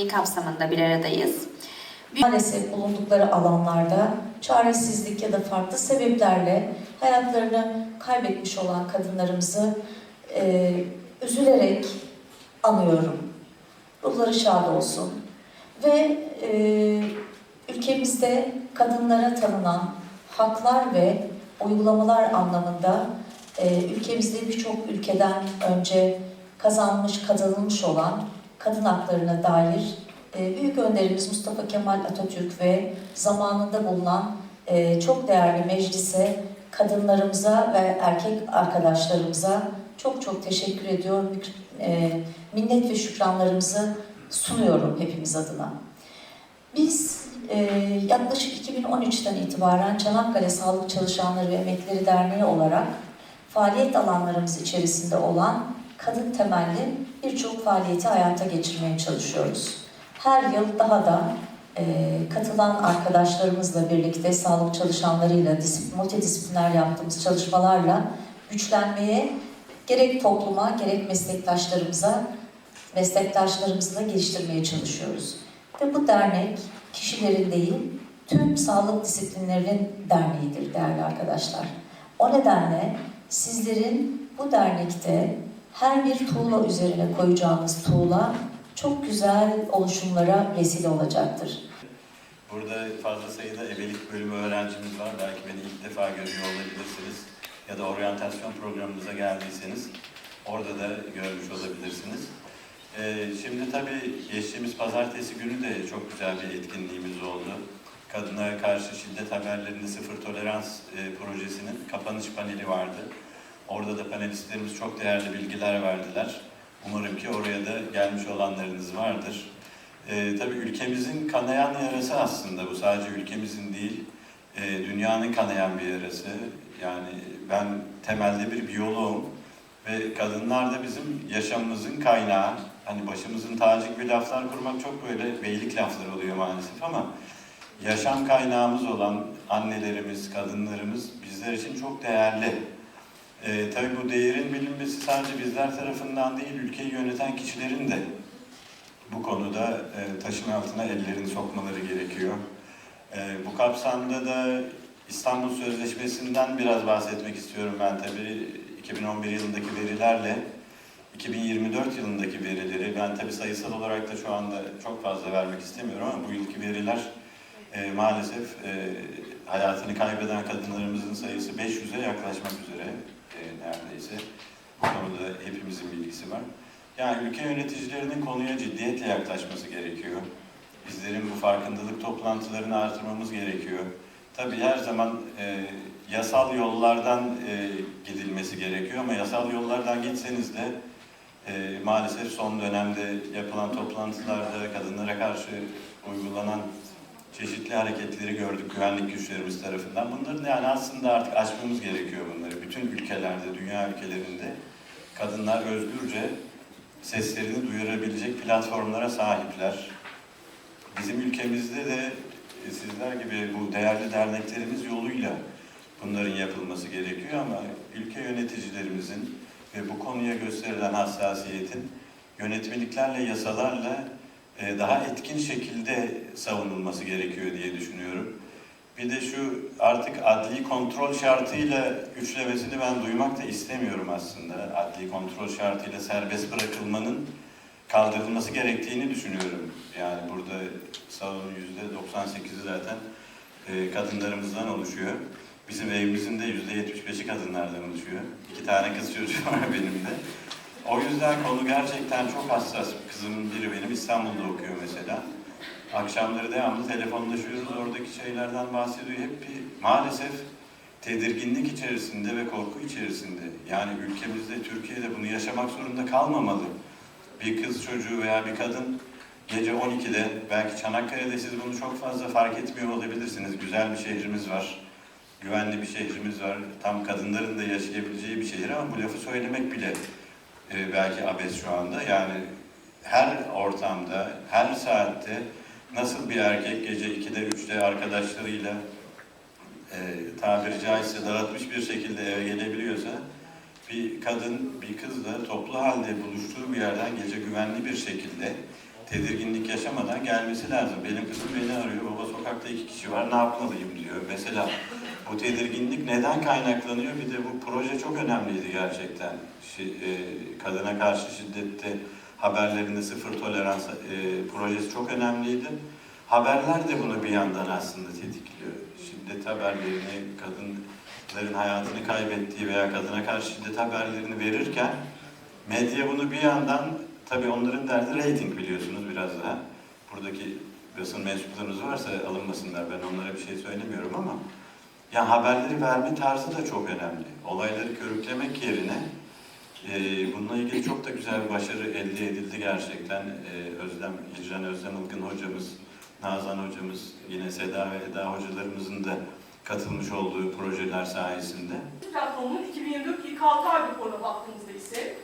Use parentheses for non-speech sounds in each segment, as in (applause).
etkinliği kapsamında bir aradayız. Maalesef bulundukları alanlarda çaresizlik ya da farklı sebeplerle hayatlarını kaybetmiş olan kadınlarımızı e, üzülerek anıyorum. Ruhları şad olsun. Ve e, ülkemizde kadınlara tanınan haklar ve uygulamalar anlamında e, ülkemizde birçok ülkeden önce kazanmış, kazanılmış olan kadın haklarına dair e, büyük önderimiz Mustafa Kemal Atatürk ve zamanında bulunan e, çok değerli meclise, kadınlarımıza ve erkek arkadaşlarımıza çok çok teşekkür ediyor. E, minnet ve şükranlarımızı sunuyorum hepimiz adına. Biz yaklaşık 2013'ten itibaren Çanakkale Sağlık Çalışanları ve Emekleri Derneği olarak faaliyet alanlarımız içerisinde olan kadın temelli birçok faaliyeti hayata geçirmeye çalışıyoruz. Her yıl daha da e, katılan arkadaşlarımızla birlikte, sağlık çalışanlarıyla, disiplin, multidisipliner yaptığımız çalışmalarla güçlenmeye gerek topluma gerek meslektaşlarımıza, meslektaşlarımızı da geliştirmeye çalışıyoruz. Ve bu dernek kişilerin değil, tüm sağlık disiplinlerinin derneğidir değerli arkadaşlar. O nedenle sizlerin bu dernekte her bir tuğla üzerine koyacağınız tuğla çok güzel oluşumlara vesile olacaktır. Burada fazla sayıda ebelik bölümü öğrencimiz var. Belki beni ilk defa görüyor olabilirsiniz. Ya da oryantasyon programımıza geldiyseniz orada da görmüş olabilirsiniz. Ee, şimdi tabii geçtiğimiz pazartesi günü de çok güzel bir etkinliğimiz oldu. Kadına karşı şiddet haberlerinde sıfır tolerans e, projesinin kapanış paneli vardı. Orada da panelistlerimiz çok değerli bilgiler verdiler. Umarım ki oraya da gelmiş olanlarınız vardır. Ee, tabii ülkemizin kanayan yarası aslında bu sadece ülkemizin değil, e, dünyanın kanayan bir yarası. Yani ben temelde bir biyoloğum ve kadınlar da bizim yaşamımızın kaynağı. Hani başımızın tacı gibi laflar kurmak çok böyle beylik laflar oluyor maalesef ama yaşam kaynağımız olan annelerimiz, kadınlarımız bizler için çok değerli. Ee, tabii bu değerin bilinmesi sadece bizler tarafından değil, ülkeyi yöneten kişilerin de bu konuda e, taşın altına ellerini sokmaları gerekiyor. E, bu kapsamda da İstanbul Sözleşmesi'nden biraz bahsetmek istiyorum ben tabii 2011 yılındaki verilerle 2024 yılındaki verileri ben tabii sayısal olarak da şu anda çok fazla vermek istemiyorum ama bu yılki veriler e, maalesef e, hayatını kaybeden kadınlarımızın sayısı 500'e yaklaşmak üzere e, neredeyse. Bu konuda hepimizin bilgisi var. Yani ülke yöneticilerinin konuya ciddiyetle yaklaşması gerekiyor. Bizlerin bu farkındalık toplantılarını artırmamız gerekiyor. Tabii her zaman e, yasal yollardan e, gidilmesi gerekiyor ama yasal yollardan gitseniz de e, maalesef son dönemde yapılan toplantılarda kadınlara karşı uygulanan çeşitli hareketleri gördük güvenlik güçlerimiz tarafından. Bunların yani aslında artık aşmamız gerekiyor bunları. Bütün ülkelerde, dünya ülkelerinde kadınlar özgürce seslerini duyurabilecek platformlara sahipler. Bizim ülkemizde de e, sizler gibi bu değerli derneklerimiz yoluyla bunların yapılması gerekiyor ama ülke yöneticilerimizin ve bu konuya gösterilen hassasiyetin yönetmeliklerle, yasalarla daha etkin şekilde savunulması gerekiyor diye düşünüyorum. Bir de şu artık adli kontrol şartıyla üçlemesini ben duymak da istemiyorum aslında. Adli kontrol şartıyla serbest bırakılmanın kaldırılması gerektiğini düşünüyorum. Yani burada salonun yüzde 98'i zaten e, kadınlarımızdan oluşuyor. Bizim evimizin de yüzde 75'i kadınlardan oluşuyor. İki tane kız çocuğu var (laughs) benim de. O yüzden konu gerçekten çok hassas. Kızımın biri benim İstanbul'da okuyor mesela. Akşamları devamlı telefonlaşıyoruz. Oradaki şeylerden bahsediyor. Hep bir maalesef tedirginlik içerisinde ve korku içerisinde. Yani ülkemizde, Türkiye'de bunu yaşamak zorunda kalmamalı. Bir kız çocuğu veya bir kadın gece 12'de, belki Çanakkale'de siz bunu çok fazla fark etmiyor olabilirsiniz. Güzel bir şehrimiz var, güvenli bir şehrimiz var. Tam kadınların da yaşayabileceği bir şehir ama bu lafı söylemek bile e, belki abes şu anda. Yani her ortamda, her saatte nasıl bir erkek gece 2'de 3'te arkadaşlarıyla e, tabiri caizse dağıtmış bir şekilde eve gelebiliyorsa bir kadın bir kızla toplu halde buluştuğu bir yerden gece güvenli bir şekilde tedirginlik yaşamadan gelmesi lazım. Benim kızım beni arıyor, baba sokakta iki kişi var, ne yapmalıyım diyor. Mesela bu tedirginlik neden kaynaklanıyor? Bir de bu proje çok önemliydi gerçekten. E, kadına karşı şiddette haberlerinde sıfır tolerans e, projesi çok önemliydi. Haberler de bunu bir yandan aslında tetikliyor. Şiddet haberlerini, kadınların hayatını kaybettiği veya kadına karşı şiddet haberlerini verirken medya bunu bir yandan, tabii onların derdi reyting biliyorsunuz biraz daha. Buradaki basın mensuplarınız varsa alınmasınlar, ben onlara bir şey söylemiyorum ama yani haberleri verme tarzı da çok önemli. Olayları körüklemek yerine e, bununla ilgili çok da güzel bir başarı elde edildi gerçekten. E, Özlem, İcran Özlem Ilgın hocamız, Nazan hocamız, yine Seda ve Eda hocalarımızın da katılmış olduğu projeler sayesinde. platformunun 2024 ilk 6 ay raporuna baktığımızda ise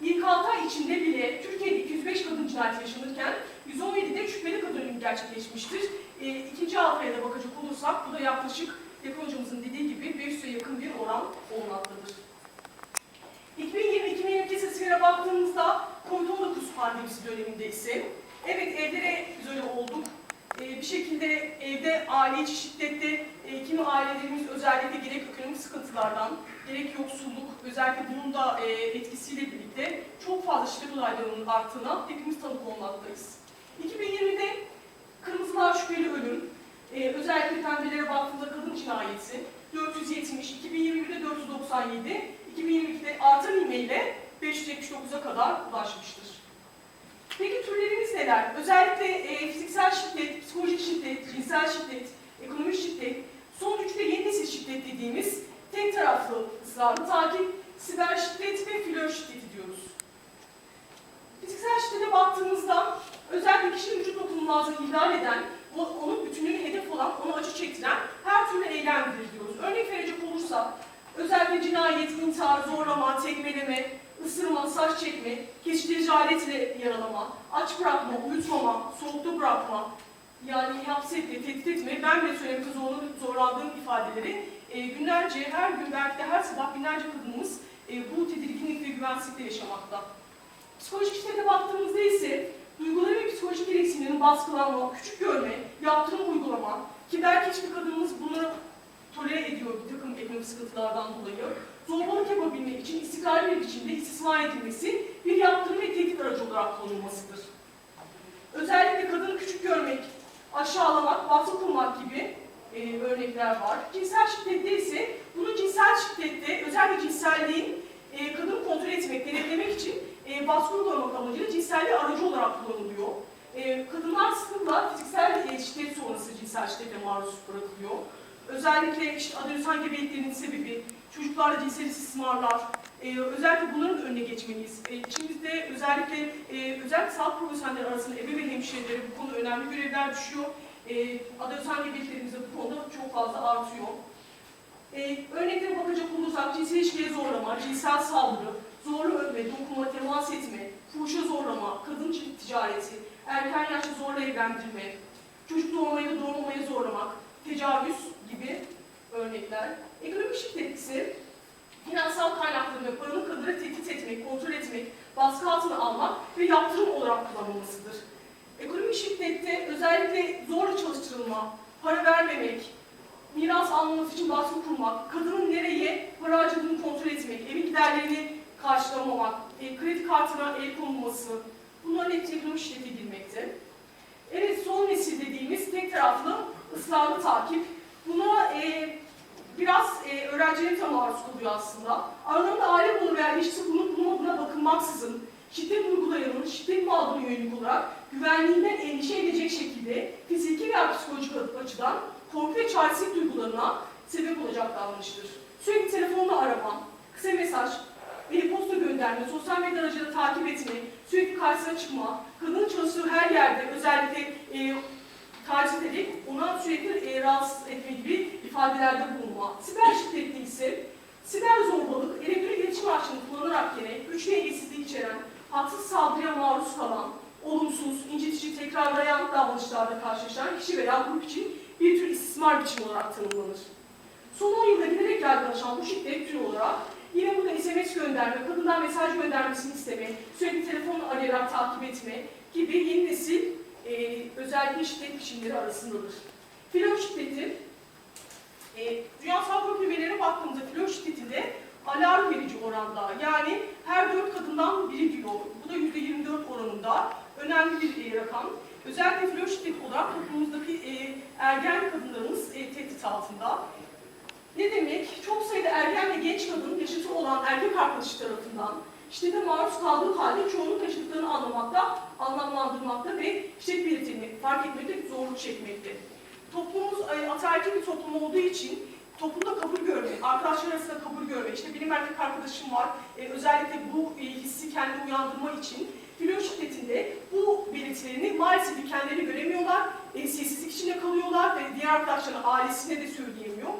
ilk 6 ay içinde bile Türkiye'de 205 kadın cinayeti yaşanırken 117'de şüpheli kadın ölümü gerçekleşmiştir. E, ikinci 6 aya da bakacak olursak bu da yaklaşık Hocamızın dediği gibi 500'e yakın bir oran olmaktadır. 2020-2022 istatistiklere baktığımızda COVID-19 pandemisi döneminde ise evet evlere izole olduk. Ee, bir şekilde evde aile içi şiddette e, kimi ailelerimiz özellikle gerek ekonomik sıkıntılardan gerek yoksulluk özellikle bunun da e, etkisiyle birlikte çok fazla şiddet olaylarının arttığına hepimiz tanık olmaktayız. 2020'de kırmızılar şüpheli ölüm, e, özellikle pembelere baktığımızda kadın cinayeti 470, 2021'de 497, 2022'de artan ivmeyle 579'a kadar ulaşmıştır. Peki türlerimiz neler? Özellikle e, fiziksel şiddet, psikolojik şiddet, cinsel şiddet, ekonomik şiddet, son üçte yeni nesil şiddet dediğimiz tek taraflı ısrarlı takip, siber şiddet ve flör şiddeti diyoruz. Fiziksel şiddete baktığımızda özellikle kişinin vücut dokunulmazlığını ihlal eden, onun bütünlüğüne hedef olan, onu acı çektiren her türlü eylemdir diyoruz. Örnek verecek olursak, özellikle cinayet, intihar, zorlama, tekmeleme, ısırma, saç çekme, geçici aletle yaralama, aç bırakma, uyutmama, soğukta bırakma, yani hapsetme, tehdit etme, ben bile söylemekte zorlan- zorlandığım ifadeleri e, günlerce, her gün belki de her sabah binlerce kadınımız e, bu tedirginlik ve güvensizlikle yaşamakta. Psikolojik şiddete baktığımızda ise duyguları ve psikolojik gereksinimlerin baskılanma, küçük görme, yaptırım uygulama ki belki hiçbir kadınımız bunu tolere ediyor bir takım ekonomik sıkıntılardan dolayı. Zorbalık yapabilmek için istikrarlı bir biçimde istismar edilmesi bir yaptırım ve tehdit aracı olarak kullanılmasıdır. Özellikle kadını küçük görmek, aşağılamak, baskı kurmak gibi e, örnekler var. Cinsel şiddette ise bunun cinsel şiddette özellikle cinselliğin e, kadını kontrol etmek, denetlemek için e, baskı uygulamak amacıyla cinselliği aracı olarak kullanılıyor. E, kadınlar sıklıkla fiziksel e, şiddet sonrası cinsel şiddete maruz bırakılıyor. Özellikle işte adolesan gebeliklerinin sebebi, çocuklarla cinsel istismarlar, e, özellikle bunların önüne geçmeliyiz. E, içimizde özellikle e, özellikle sağlık profesyonelleri arasında ebe ve hemşirelere bu konuda önemli görevler düşüyor. E, adolesan gebeliklerimiz de bu konuda çok fazla artıyor. E, örneklere bakacak olursak cinsel ilişkiye zorlama, cinsel saldırı, zorla öpme, dokunma, temas etme, fuhuşa zorlama, kadın ticareti, erken yaşta zorla evlendirme, çocuk doğurmaya da doğurmamaya zorlamak, tecavüz gibi örnekler. Ekonomik şiddet ise finansal kaynakları ve paranın kadını tehdit etmek, kontrol etmek, baskı altına almak ve yaptırım olarak kullanılmasıdır. Ekonomik şiddette özellikle zorla çalıştırılma, para vermemek, miras almaması için baskı kurmak, kadının nereye para harcadığını kontrol etmek, evin giderlerini karşılamamak, e, kredi kartına el konulması, bunların hepsi ekonomik şiddete girmekte. Evet, son nesil dediğimiz tek taraflı ısrarlı takip. Buna e, biraz e, öğrencilerin de maruz kalıyor aslında. Aralarında aile bunu veya ilişkisi bulunup bulunmadığına bakılmaksızın şiddet uygulayanın şiddet mağduruna yönelik olarak güvenliğinden endişe edecek şekilde fiziki veya psikolojik açıdan korku ve çaresizlik duygularına sebep olacak davranıştır. Sürekli telefonla arama, kısa mesaj, e-posta gönderme, sosyal medya aracılığıyla takip etme, sürekli karşısına çıkma, kadının çalıştığı her yerde özellikle e, taciz ederek ona sürekli e, rahatsız etme gibi ifadelerde bulunma. Siber şiddette ise siber zorbalık, elektronik iletişim araçlarını kullanarak yine güç dengesizliği içeren, haksız saldırıya maruz kalan, olumsuz, incitici, tekrarlayan davranışlarda karşılaşan kişi veya grup için bir tür istismar biçimi olarak tanımlanır. Son 10 yılda giderek yaygınlaşan bu şiddet türü olarak Yine burada SMS gönderme, kadından mesaj göndermesini isteme, sürekli telefonla arayarak takip etme gibi yeni nesil e, özellikle şiddet biçimleri arasındadır. Filo şiddeti, e, Dünya Sağlık Örgütü verilerine baktığımızda filo şiddetinde alarm verici oranda yani her dört kadından biri diyor. Bu da %24 oranında önemli bir e, rakam. Özellikle filo şiddeti olarak toplumumuzdaki e, ergen kadınlarımız e, tehdit altında. Ne demek? Çok sayıda ergen ve genç kadın yaşıtı olan erkek arkadaşı tarafından şiddete maruz kaldığı halde çoğunluk yaşadıklarını anlamakta, anlamlandırmakta ve şiddet belirtilerini fark etmekte zorluk çekmekte. Toplumumuz ataerkil bir toplum olduğu için toplumda kabul görme, arkadaşlar arasında kabul görme, işte benim erkek arkadaşım var, e, özellikle bu e, hissi kendi uyandırma için filo şiddetinde bu belirtilerini maalesef kendileri göremiyorlar, e, sessizlik içinde kalıyorlar ve diğer arkadaşlarına, ailesine de söyleyemiyor.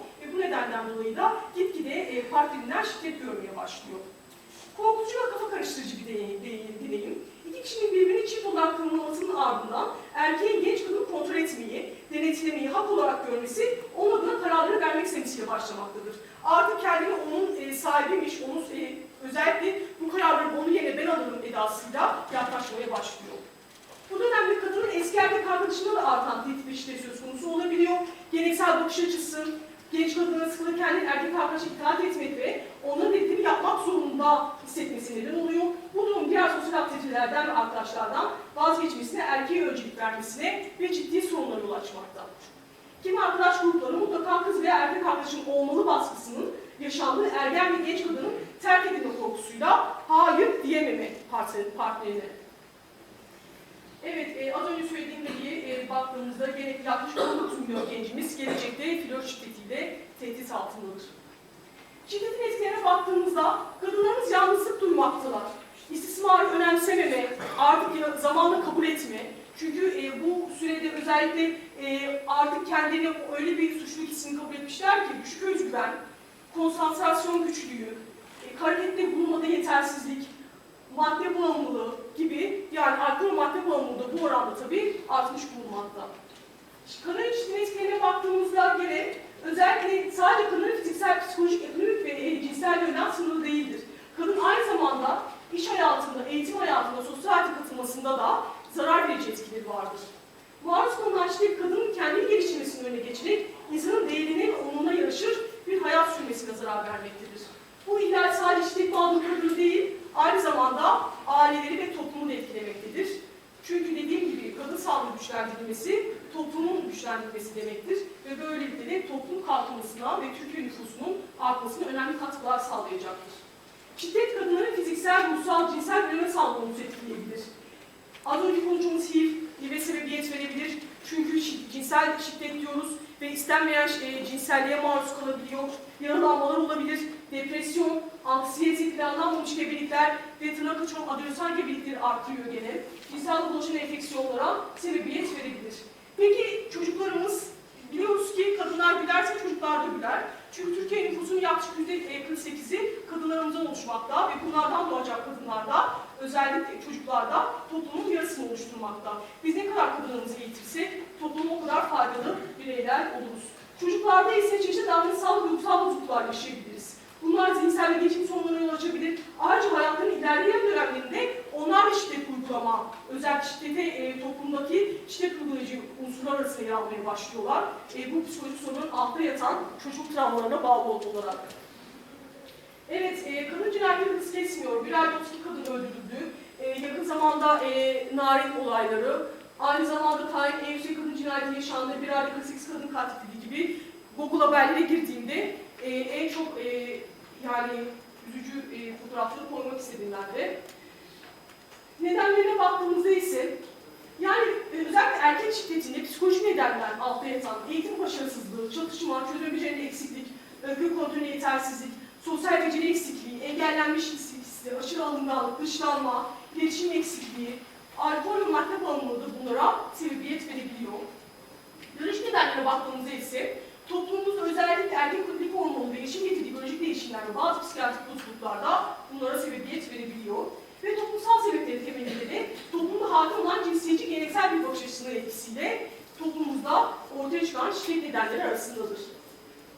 Nedenden dolayı da gitgide e, partnerinden şiddet görmeye başlıyor. Korkutucu ve kafa karıştırıcı bir deneyim. İki kişinin birbirini çift olarak tanımlamasının ardından erkeğin genç kadını kontrol etmeyi, denetlemeyi hak olarak görmesi, onun adına kararları vermek istemesiyle başlamaktadır. Artık kendini onun e, sahibiymiş, onun e, özellikle bu kararları onun yerine ben alırım edasıyla yaklaşmaya başlıyor. Bu dönemde kadının eski erkek arkadaşında da artan tehdit ve söz konusu olabiliyor. Geleneksel bakış açısı, genç kadına sıkılı kendini erkek arkadaşa itaat etmek ve onların dediğini yapmak zorunda hissetmesi neden oluyor. Bu durum diğer sosyal aktivitelerden ve arkadaşlardan vazgeçmesine, erkeğe öncelik vermesine ve ciddi sorunlara yol açmakta. Kimi arkadaş grupları mutlaka kız veya erkek arkadaşın olmalı baskısının yaşandığı ergen ve genç kadının terk edilme korkusuyla hayır diyememe partner- partnerine. Evet, e, az önce söylediğim gibi e, baktığımızda gene yaklaşık 19 milyon gencimiz gelecekte flört şiddetiyle tehdit altındadır. Şiddetin etkilerine baktığımızda kadınlarımız yalnızlık duymaktalar. İstismarı önemsememe, artık zamanla kabul etme. Çünkü e, bu sürede özellikle e, artık kendilerini öyle bir suçluluk hissini kabul etmişler ki düşük özgüven, konsantrasyon güçlüğü, e, harekette bulunmada yetersizlik, madde bağımlılığı gibi yani alkol madde bağımlılığı bu oranda tabii artmış bulunmakta. Kadın ilişkinin etkilerine baktığımızda gene özellikle sadece kadının fiziksel, psikolojik, ekonomik ve e, cinsel yönden sınırlı değildir. Kadın aynı zamanda iş hayatında, eğitim hayatında, sosyal hayata katılmasında da zarar verici etkileri vardır. Maruz kalınan şiddet kadının kendi geliştirmesinin önüne geçerek insanın değerinin onunla yarışır bir hayat sürmesine zarar vermektedir. Bu ihlal sadece şiddet mağdur kadını değil, aynı zamanda aileleri ve toplumu da etkilemektedir. Çünkü dediğim gibi kadın sağlığı güçlendirilmesi, toplumun güçlendirilmesi demektir. Ve böylelikle de toplum kalkınmasına ve Türkiye nüfusunun artmasına önemli katkılar sağlayacaktır. Şiddet kadınların fiziksel, ruhsal, cinsel ve olumsuz etkileyebilir. Az önce konuştuğumuz HIV, HIV'e sebebiyet verebilir. Çünkü cinsel şiddet diyoruz ve istenmeyen e, cinselliğe maruz kalabiliyor. Yaralanmalar olabilir, depresyon, anksiyete, planlanmamış gebelikler ve tırnak uçurum adolesan gebelikleri artırıyor gene. Cinsel bulaşan enfeksiyonlara sebebiyet verebilir. Peki çocuklarımız, biliyoruz ki kadınlar gülerse çocuklar da güler. Çünkü Türkiye nüfusunun yaklaşık %48'i kadınlarımızdan oluşmakta ve bunlardan doğacak kadınlarda, özellikle çocuklarda toplumun yarısını oluşturmakta. Biz ne kadar kadınlarımızı eğitirsek topluma o kadar faydalı bireyler oluruz. Çocuklarda ise çeşitli davranışsal ve duygusal bozukluklar yaşayabiliriz. Bunlar zihinsel ve gelişim sorunlarına yol açabilir. Ayrıca hayatların ilerleyen dönemlerinde onlar da şiddet uygulama, özellikle şiddete e, toplumdaki şiddet uygulayıcı unsurlar arasında yer almaya başlıyorlar. E, bu psikolojik sorunun altta yatan çocuk travmalarına bağlı olarak. Evet, e, kadın cinayetleri hız kesmiyor. Bir ayda 32 kadın öldürüldü. E, yakın zamanda e, narin olayları, aynı zamanda Tayyip yüksek kadın cinayeti yaşandı. Bir ayda 48 kadın katledildi gibi Google haberlere girdiğimde e, en çok e, yani üzücü e, fotoğrafları koymak istedim ben de. Nedenlerine baktığımızda ise yani e, özellikle erkek şiddetinde psikolojik nedenler altta yatan eğitim başarısızlığı, çatışma, çözüm becerili eksiklik, öykü kontrolü yetersizlik, sosyal beceri eksikliği, engellenmiş hissi, aşırı alınganlık, dışlanma, gelişim eksikliği, alkol ve madde bağımlılığı bunlara sebebiyet verebiliyor. Dönüş nedenlerine baktığımızda ise toplumumuzda özellikle erkek kadınlık hormonu yaşım getirdiği biyolojik değişimler ve bazı psikiyatrik bozukluklarda bunlara sebebiyet verebiliyor. Ve toplumsal sebepleri temelinde de toplumda hakim olan cinsiyetçi geleneksel bir bakış açısının etkisiyle toplumumuzda ortaya çıkan şiddet nedenleri arasındadır.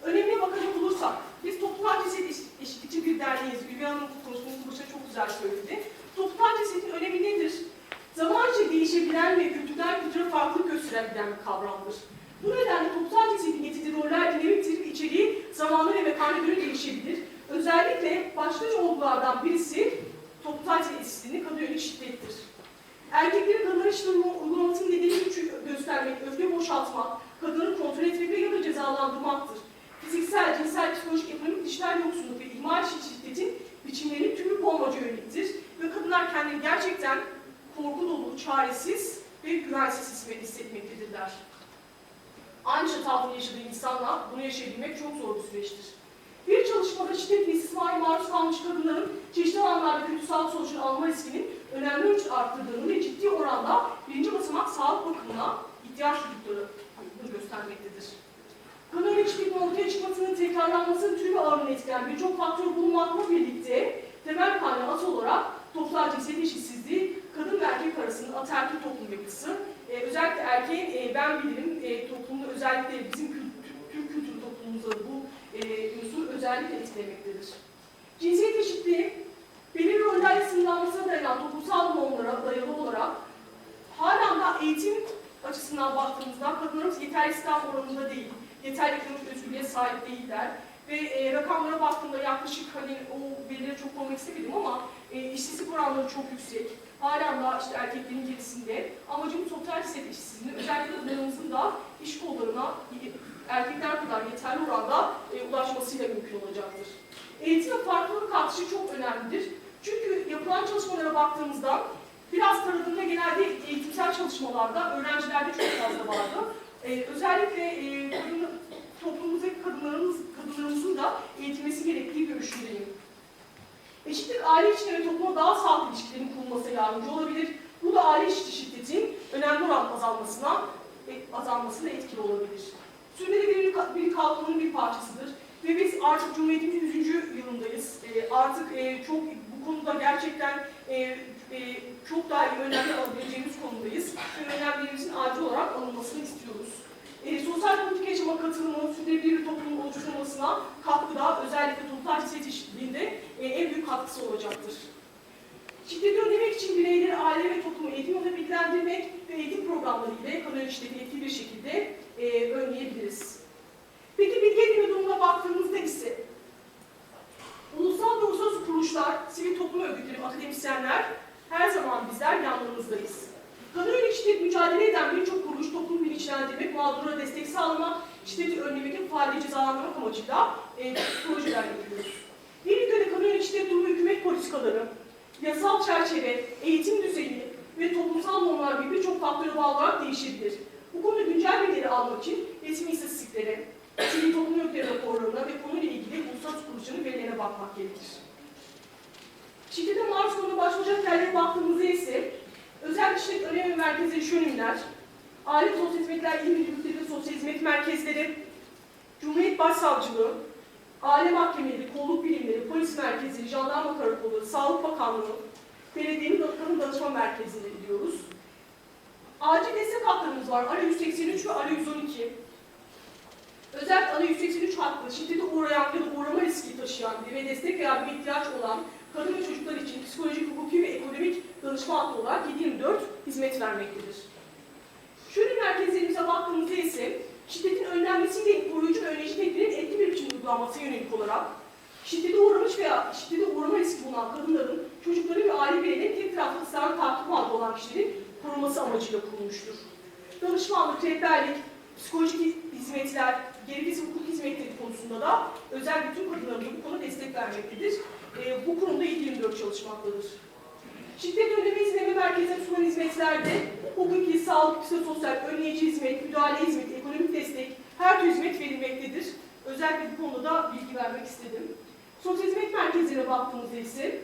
Önemine bakacak olursak, Biz toplumsal cinsiyet eşit- eşitlikçi bir derneğiz. Ülvi Hanım bu konuşmasını başta çok güzel söyledi. Toplumsal cinsiyetin önemi nedir? Zaman içinde değişebilen ve kültürden kültüre farklılık gösterebilen bir kavramdır. Bu nedenle toplumsal cinsiyetin getirdiği roller dinamiktir ve içeriği zamanla ve mekana göre değişebilir. Özellikle başlıca olgulardan birisi toplumsal cinsiyet eşitliğinin kadın şiddettir. Erkeklerin kadınlara şiddet uygulamasının nedeni güç göstermek, öfke boşaltmak, kadını kontrol etmek ve ya da cezalandırmaktır. Fiziksel, cinsel, psikolojik, ekonomik, dijital yoksulluk ve ihmal şiddetin biçimlerinin tümü bombacı yöneliktir. Ve kadınlar kendilerini gerçekten korku dolu, çaresiz ve güvensiz hissetmektedirler. Aynı çatı altında yaşadığı insanla bunu yaşayabilmek çok zor bir süreçtir. Bir çalışmada şiddet ve istismara maruz kalmış kadınların çeşitli alanlarda kötü sağlık sonuçları alma riskinin önemli ölçüde arttırdığını ve ciddi oranda birinci basamak sağlık bakımına ihtiyaç duyduklarını göstermektedir. Kadın örnek şiddetin ortaya çıkmasının tekrarlanmasının türü ve ağırlığını birçok faktör bulunmakla birlikte temel kaynağı asıl olarak toplumsal cinsiyet eşitsizliği, kadın ve erkek arasında ataerkil toplum yapısı, e, özellikle erkeğin e, ben bilirim e, toplumda özellikle bizim Türk kültürü toplumumuzda bu e, unsur özellikle etkilemektedir. Cinsiyet eşitliği, belirli rollerle sınırlanmasına dayanan toplumsal normlara dayalı olarak halen da eğitim açısından baktığımızda kadınlarımız yeterli istihdam oranında değil, yeterli ekonomik özgürlüğe sahip değiller. Ve e, rakamlara baktığımda yaklaşık hani o verileri çok koymak istemedim ama e, işsizlik oranları çok yüksek. Halen daha işte erkeklerin gerisinde. Amacımız sosyal cinsiyet eşitsizliğinin özellikle kadınlarımızın da iş kollarına erkekler kadar yeterli oranda e, ulaşmasıyla mümkün olacaktır. Eğitim ve farklılık artışı çok önemlidir. Çünkü yapılan çalışmalara baktığımızda biraz taradığında genelde eğitimsel çalışmalarda öğrencilerde çok fazla vardı. Ee, özellikle e, toplumumuzdaki kadınlarımız, kadınlarımızın da eğitilmesi gerektiği görüşündeyim. Eşitlik aile içinde ve topluma daha sağlıklı ilişkilerin kurulmasına yardımcı olabilir. Bu da aile içi şiddetin önemli oran azalmasına, e, azalmasına etkili olabilir. Sürdürülebilir bir kalkınmanın bir parçasıdır. Ve biz artık Cumhuriyetimizin 100. yılındayız. E, artık e, çok bu konuda gerçekten e, e, çok daha iyi önlemler alabileceğimiz konumdayız. Ve önlemlerimizin acil olarak alınmasını istiyoruz. E, sosyal politik yaşama katılımı, sürdürülebilir toplumun oluşturulmasına katkıda, özellikle toplumsal cinsiyet eşitliğinde e, en büyük katkısı olacaktır. Şiddeti önlemek için bireyleri, aile ve toplumu eğitim alıp bilgilendirmek ve eğitim programları ile kadın şiddeti etkili bir şekilde e, önleyebiliriz. Peki bilgi edinme durumuna baktığımızda ise ulusal ve uluslararası kuruluşlar, sivil toplum örgütleri, akademisyenler her zaman bizler yanlarınızdayız. Kadın yönelik şiddet mücadele eden birçok kuruluş toplum bilinçlendirmek, mağdurlara destek sağlamak, şiddeti önlemek ve faali cezalandırmak amacıyla e, projeler yapıyoruz. Bir ülkede kadın şiddet durumu hükümet politikaları, yasal çerçeve, eğitim düzeyi ve toplumsal normlar gibi birçok faktöre bağlı olarak değişebilir. Bu konuda güncel bilgileri almak için resmi istatistiklere, sivil toplum örgütleri raporlarına ve konuyla ilgili uluslararası kuruluşların verilerine bakmak gerekir. Şiddete maruz kalan başlıca yerlere baktığımızda ise özel şiddet önemi merkezleri şu ürünler, aile sosyal hizmetler il sosyal hizmet merkezleri, Cumhuriyet Başsavcılığı, aile mahkemeleri, kolluk birimleri, polis merkezleri, jandarma karakolları, Sağlık Bakanlığı, belediyenin kadın danışma merkezleri diyoruz. Acil destek hatlarımız var. Ara 183 ve Ara 112. Özellikle Ara 183 hattı şiddete uğrayan ya da uğrama riski taşıyan ve destek bir ihtiyaç olan kadın ve çocuklar için psikolojik, hukuki ve ekonomik danışma hattı olarak 7-24 hizmet vermektedir. Şöyle merkezlerimize baktığımızda ise şiddetin önlenmesiyle koruyucu ve önleyici tedbirin etki bir biçimde uygulanması yönelik olarak şiddete uğramış veya şiddete uğrama riski bulunan kadınların, çocukların ve aile bireylerinin tek taraflı ısrar takip altında olan kişilerin korunması amacıyla kurulmuştur. Danışmanlık, rehberlik, psikolojik hizmetler, geri vize hukuk hizmetleri konusunda da özel bütün kadınlarımıza bu konuda destek vermektedir. E, bu kurumda 7-24 çalışmaktadır. Şiddet önleme izleme merkezine sunan hizmetlerde hukuki, sağlık, psikososyal, önleyici hizmet, müdahale hizmeti, ekonomik destek, her türlü hizmet verilmektedir. Özellikle bu konuda da bilgi vermek istedim. Sosyal hizmet merkezine baktığımızda ise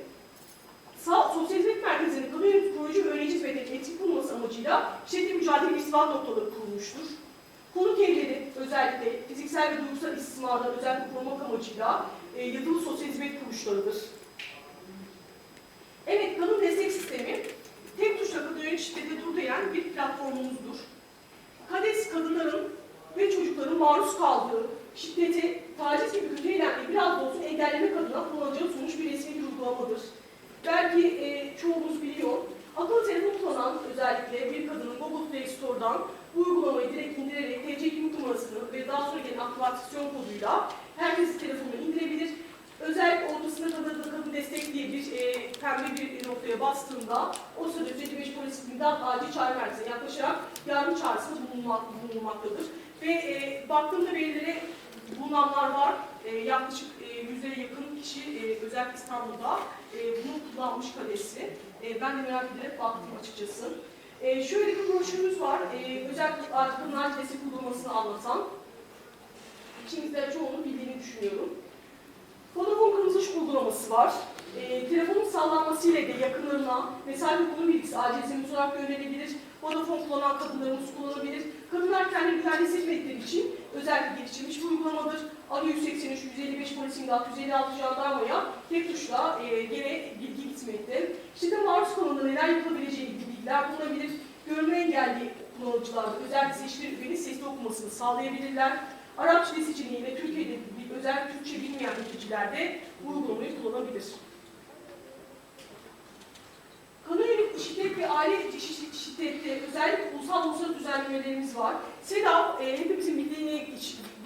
Sağ, sosyal hizmet merkezinin kadın yönetim koruyucu ve önleyici hizmetlerin etkili bulunması amacıyla şiddetle mücadele irtibat noktaları kurulmuştur. Konuk evleri özellikle fiziksel ve duygusal istismardan özellikle korumak amacıyla e, yatılı sosyal hizmet kuruluşlarıdır. Evet, kadın destek sistemi tek tuşla kadın yönelik şiddete dur diyen bir platformumuzdur. KADES kadınların ve çocukların maruz kaldığı şiddeti, taciz gibi kötü eylemleri biraz da olsun engellemek adına kullanıcıya sunmuş bir resmi bir uygulamadır. Belki e, çoğumuz biliyor, akıllı telefon kullanan özellikle bir kadının Google Play Store'dan bu uygulamayı direkt indirerek TC kimlik numarasını ve daha sonra gelen aktivasyon koduyla herkes telefonuna indirebilir. Özellikle ortasında kadın, kadın destek diye bir e, pembe bir noktaya bastığında o sırada 155 polis imdat acil çağrı merkezine yaklaşarak yardım çağrısında bulunmak, bulunmaktadır. Ve e, baktığımda verilere bulunanlar var. E, yaklaşık e, yüzlere yakın kişi e, özellikle İstanbul'da e, bunu kullanmış kalesi. E, ben de merak ederek baktım açıkçası. E, şöyle bir broşürümüz var. E, özellikle artık kadınlar destek uygulamasını anlatan. İçimizde çoğunun bildiğini düşünüyorum. Vodafone Kırmızı uygulaması var. E, telefonun sallanmasıyla de yakınlarına mesaj ve konu bilgisi acil zemin olarak gönderilebilir. Vodafone kullanan kadınlarımız kullanabilir. Kadınlar kendini güvenli hissetmedikleri için özellikle geliştirilmiş bir uygulamadır. Arı 183, 155 polis imdat, 156 jandarmaya tek tuşla e, gene bilgi gitmekte. İşte maruz kalanda neler yapılabileceği ilgili bilgiler bulunabilir. Görme engelli kullanıcılarda özellikle seçtiği ürünün sesli okumasını sağlayabilirler. Arapça dil seçeneğiyle Türkiye'de bir özel Türkçe bilmeyen ülkeciler de uygulamayı kullanabilir. Kanun yönelik şiddet ve aile içi şiddette özellikle ulusal ulusal düzenlemelerimiz var. SEDAV e, hepimizin bildiğini,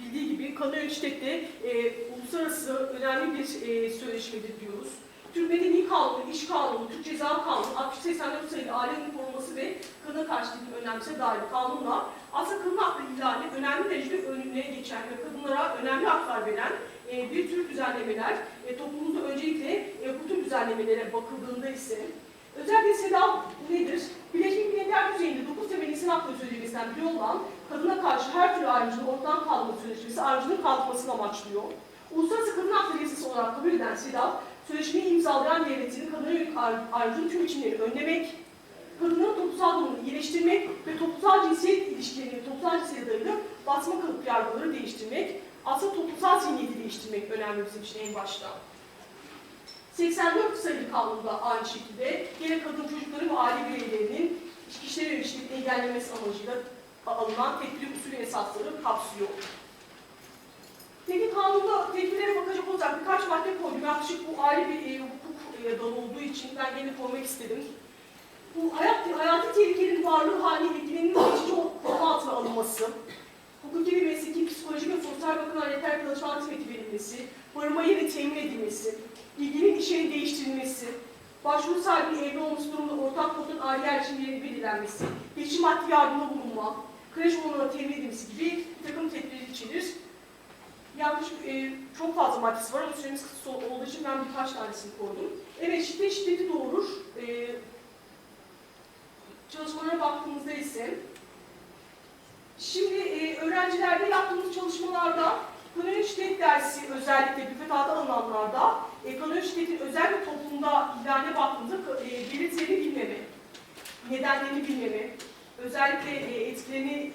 bildiği gibi kanun yönelik şiddette e, uluslararası önemli bir e, sözleşmedir diyoruz. Türk Medeni Kanunu, İş Kanunu, Türk Ceza Kanunu, 684 sayılı ailenin korunması ve kadına karşı şiddetin önlemsine dair kanunla aslında kadın hakları ihlali önemli derecede önüne geçen ve kadınlara önemli haklar veren e, bir tür düzenlemeler. E, toplumumuzda öncelikle e, bu tür düzenlemelere bakıldığında ise özellikle SEDAV nedir? Birleşmiş Milletler düzeyinde 9 temel insan hakları sözleşmesinden biri olan kadına karşı her türlü ayrımcılığın ortadan kaldırma sözleşmesi ayrımcılığın kalkmasını amaçlıyor. Uluslararası Kadın Hakları Yasası olarak kabul eden SEDAV, sözleşmeyi imzalayan devletin kadına yönelik ayrımcılığın tüm biçimlerini önlemek, kadınların toplumsal durumunu iyileştirmek ve toplumsal cinsiyet ilişkilerini toplumsal cinsiyete dayalı basma kalıp yargıları değiştirmek, aslında toplumsal zihniyeti değiştirmek önemli bizim için en başta. 84 sayılı kanunda aynı şekilde yine kadın çocukları ve aile bireylerinin kişilere yönelik şiddetin engellenmesi amacıyla alınan tedbir usulü esasları kapsıyor. Peki kanunda tedbirlere bakacak olursak birkaç madde koydum. Yaklaşık bu ayrı bir e, hukuk e, dalı olduğu için ben gene koymak istedim. Bu hayat, hayati tehlikenin varlığı haline ilgilenin geçici koruma altına alınması, hukuki ve mesleki, psikolojik ve sosyal bakımdan yeterli danışman hizmeti verilmesi, barınma yeri temin edilmesi, ilginin işinin değiştirilmesi, başvuru sahibinin evli olması durumunda ortak kodun aile yerleşimleri belirlenmesi, geçici maddi yardımda bulunma, kreş olanağı temin edilmesi gibi bir takım tedbirler içerir. Yaklaşık e, çok fazla maddesi var ama süremiz kısa olduğu için ben birkaç tanesini koydum. Evet, şiddet şiddeti doğurur. E, çalışmalara baktığımızda ise şimdi e, öğrencilerde yaptığımız çalışmalarda kanun şiddet dersi özellikle müfredata alınanlarda e, kanun şiddetin özellikle toplumda ihlaline baktığımızda e, belirtilerini bilmeme, nedenlerini bilmeme, özellikle e, etkilerini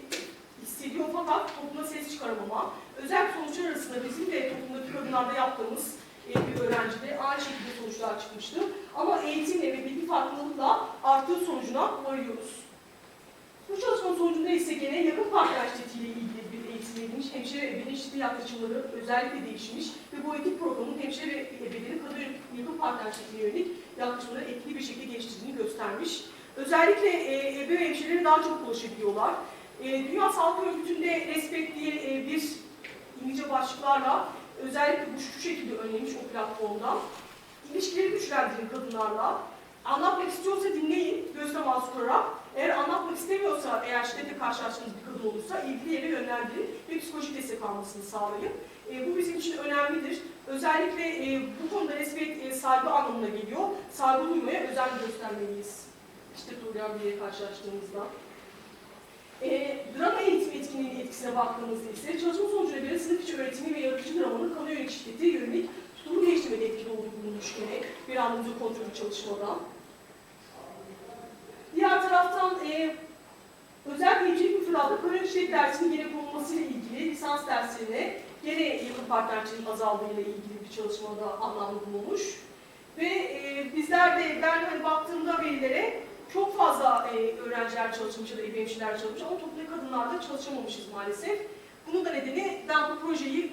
hissediyor fakat topluma ses çıkaramama, özel sonuçlar arasında bizim de toplumdaki kadınlarda yaptığımız e, bir öğrencide aynı şekilde sonuçlar çıkmıştı. Ama eğitimle ve bilgi farkındalıkla arttığı sonucuna varıyoruz. Bu çalışma sonucunda ise gene yakın partner şiddetiyle ilgili bir eğitim verilmiş, hemşire şiddeti yaklaşımları özellikle değişmiş ve bu ekip programının hemşire ve ebenin kadın yakın partner şiddetine yönelik yaklaşımları etkili bir şekilde geliştirdiğini göstermiş. Özellikle e, ebe daha çok ulaşabiliyorlar. E, Dünya Sağlık Örgütü'nde Respect diye e, bir İngilizce başlıklarla özellikle bu şu şekilde önlemiş o platformda. İlişkileri güçlendirin kadınlarla. Anlatmak istiyorsa dinleyin, göz teması kurarak. Eğer anlatmak istemiyorsa, eğer şiddetle karşılaştığınız bir kadın olursa ilgili yere yönlendirin ve psikolojik destek almasını sağlayın. E, bu bizim için önemlidir. Özellikle e, bu konuda respekt e, saygı anlamına geliyor. Saygı duymaya özen göstermeliyiz. İşte uğrayan biriyle karşılaştığımızda. E, drama eğitim etkinliğinin etkisine baktığımızda ise çalışma sonucuna göre sınıf içi öğretimi ve yaratıcı dramanın kamu yönelik şiddeti yönelik tutumu geliştirmede etkili olduğu bulunmuş gene bir anlamda kontrolü çalışmadan. Diğer taraftan e, özel eğitim müfredatı şiddet dersinin gene konulmasıyla ilgili lisans derslerine gene yakın partnerçiliğin azaldığıyla ilgili bir çalışmada anlamlı bulunmuş. Ve e, bizler de ben hani baktığımda verilere çok fazla e, öğrenciler çalışmış ya da ebeveynler çalışmış ama toplumda kadınlarda çalışamamışız maalesef. Bunun da nedeni ben bu projeyi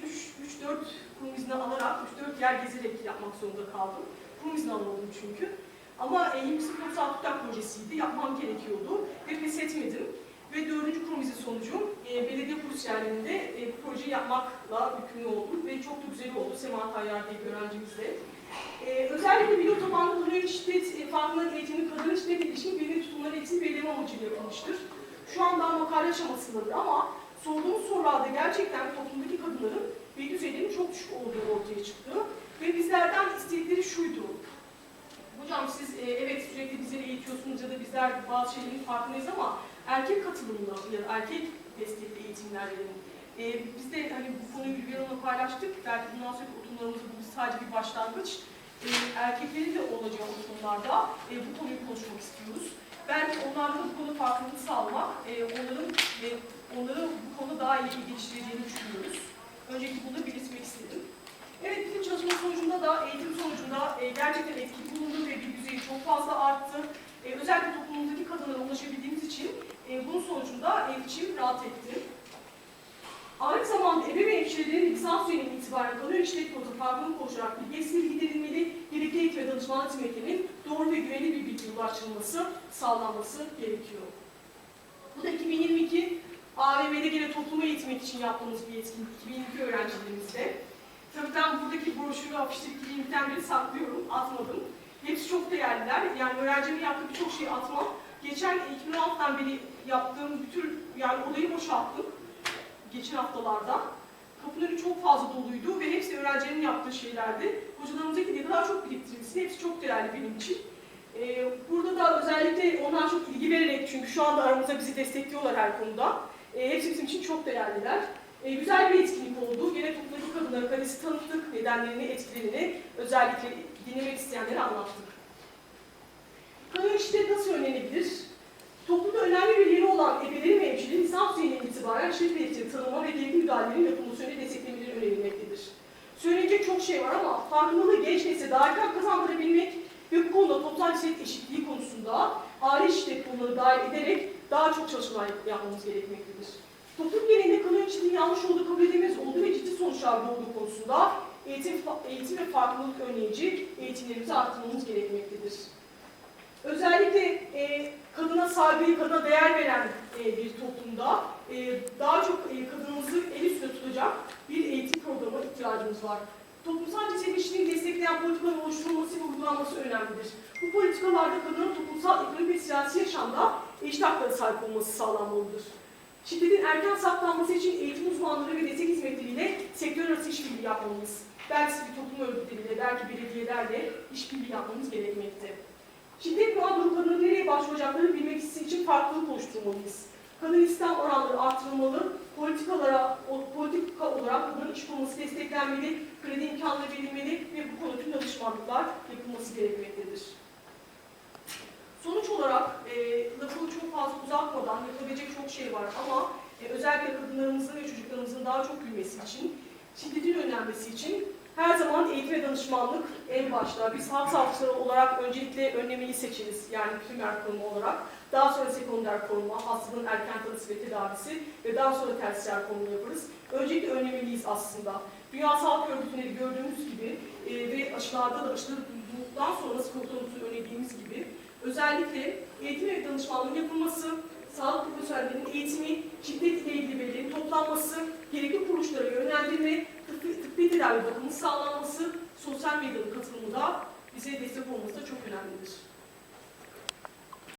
3-4 kurum izni alarak, 3-4 yer gezerek yapmak zorunda kaldım. Kurum izni alamadım çünkü. Ama e, 20.36 TÜKTAK projesiydi, yapmam gerekiyordu ve pes etmedim. Ve dördüncü kurum izi sonucu e, belediye kursiyerlerinde e, bu projeyi yapmakla yükümlü oldum ve çok da güzel oldu Sema Tayyar diye bir öğrencimizle. E, özellikle video tabanlı kadın şiddet e, farkındalık eğitimi kadın şiddet ilişkin bilimli tutumları eğitim belirleme amacıyla yapılmıştır. Şu an daha makale aşamasındadır ama sorduğumuz sorularda gerçekten toplumdaki kadınların bilgi düzeylerinin çok düşük olduğu ortaya çıktı. Ve bizlerden istedikleri şuydu. Hocam siz e, evet sürekli bizleri eğitiyorsunuz ya da bizler bazı şeylerin farkındayız ama erkek katılımlı ya da erkek destekli eğitimler verin. E, biz de hani bu konuyu Gülben Hanım'la paylaştık. Belki bundan sonraki oturumlarımızda bu sadece bir başlangıç. E, erkeklerin de olacağı oturumlarda e, bu konuyu konuşmak istiyoruz. Belki onlarda bu konu farkındalığı sağlamak, e, onların ve onları bu konuda daha iyi geliştireceğini düşünüyoruz. Önceki bunu belirtmek istedim. Evet, bizim çalışma sonucunda da, eğitim sonucunda e, gerçekten etkili bulundu ve bir düzeyi çok fazla arttı. E, özellikle toplumumuzdaki kadınlara ulaşabildiğimiz için e, bunun sonucunda e, içim rahat etti. Aynı zamanda ebeveyn hemşirelerin lisans dönemi itibaren kalıyor işlet kodu farkını koşarak bilgi giderilmeli, gerekli eğitim ve danışmanlık hizmetlerinin doğru ve güvenli bir bilgi ulaştırılması, sağlanması gerekiyor. Bu da 2022 AVM'de gene toplumu eğitmek için yaptığımız bir etkinlik 2022 öğrencilerimizde. Tabii ben buradaki broşürü afişleri 2022'den beri saklıyorum, atmadım. Hepsi çok değerliler. Yani öğrencimin yaptığı birçok şeyi atmam. Geçen 2016'dan beri yaptığım bütün, yani odayı boşalttım geçen haftalarda. Kapıları çok fazla doluydu ve hepsi öğrencilerin yaptığı şeylerdi. Hocalarımızdaki ne kadar çok biriktirmişsin, hepsi çok değerli benim için. Ee, burada da özellikle ondan çok ilgi vererek, çünkü şu anda aramızda bizi destekliyorlar her konuda. Ee, hepsi bizim için çok değerliler. Ee, güzel bir etkinlik oldu. Gene toplumdaki kadınlara kalesi tanıttık, nedenlerini, etkilerini özellikle dinlemek isteyenlere anlattık. Kadın şiddet nasıl önlenebilir? Toplumda önemli bir yeri olan ebelerin ve hemşirenin lisans düzeyinden itibaren şiddet belirtileri tanıma ve gerekli müdahalelerin yapılması yönünde desteklemeleri önerilmektedir. Söylenecek çok şey var ama farkındalığı genç nesle daha erken kazandırabilmek ve bu konuda toplum cinsiyet eşitliği konusunda aile şiddet konuları dahil ederek daha çok çalışmalar yapmamız gerekmektedir. Toplum genelinde kadın şiddetin yanlış olduğu kabul edilmez olduğu ve ciddi sonuçlar doğduğu konusunda eğitim, eğitim ve farkındalık önleyici eğitimlerimizi arttırmamız gerekmektedir. Özellikle e, kadına saygıyı, kadına değer veren e, bir toplumda e, daha çok e, kadınımızı el üstünde tutacak bir eğitim programına ihtiyacımız var. Toplumsal cinsiyet eşitliğini destekleyen politikaların oluşturulması ve uygulanması önemlidir. Bu politikalarda kadının toplumsal, ekonomik ve siyasi yaşamda eşit haklara sahip olması sağlanmalıdır. Şiddetin erken saptanması için eğitim uzmanları ve destek hizmetleriyle sektör arası işbirliği yapmamız, belki sivil toplum örgütleriyle, belki belediyelerle işbirliği yapmamız gerekmekte. Şiddet mağduru kadının nereye başvuracaklarını bilmek için farklılık oluşturmalıyız. Kadın istihdam oranları artırılmalı, politikalara, politika olarak kadının iş bulması desteklenmeli, kredi imkanları verilmeli ve bu konuda tüm danışmanlıklar yapılması gerekmektedir. Sonuç olarak e, lafı çok fazla uzatmadan yapabilecek çok şey var ama e, özellikle kadınlarımızın ve çocuklarımızın daha çok gülmesi için, şiddetin önlenmesi için her zaman eğitim ve danışmanlık en başta. Biz halk sağlıkçıları olarak öncelikle önlemeyi seçeriz. Yani primer koruma olarak. Daha sonra sekonder koruma, hastalığın erken tanısı ve tedavisi ve daha sonra tersiyer koruma yaparız. Öncelikle önlemeliyiz aslında. Dünya Sağlık Örgütü'nde de gördüğümüz gibi e, ve aşılarda da aşıları bulduktan sonra nasıl kurtulduğumuzu önlediğimiz gibi özellikle eğitim ve danışmanlığın yapılması, sağlık profesörlerinin eğitimi, şiddet ile ilgili verilerin toplanması, gerekli kuruluşlara yönlendirme, tıbbi, tedavi bakımı sağlanması, sosyal medyanın katılımı da bize destek olması da çok önemlidir.